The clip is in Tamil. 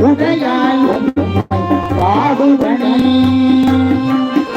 உடையாய் பாகுபணி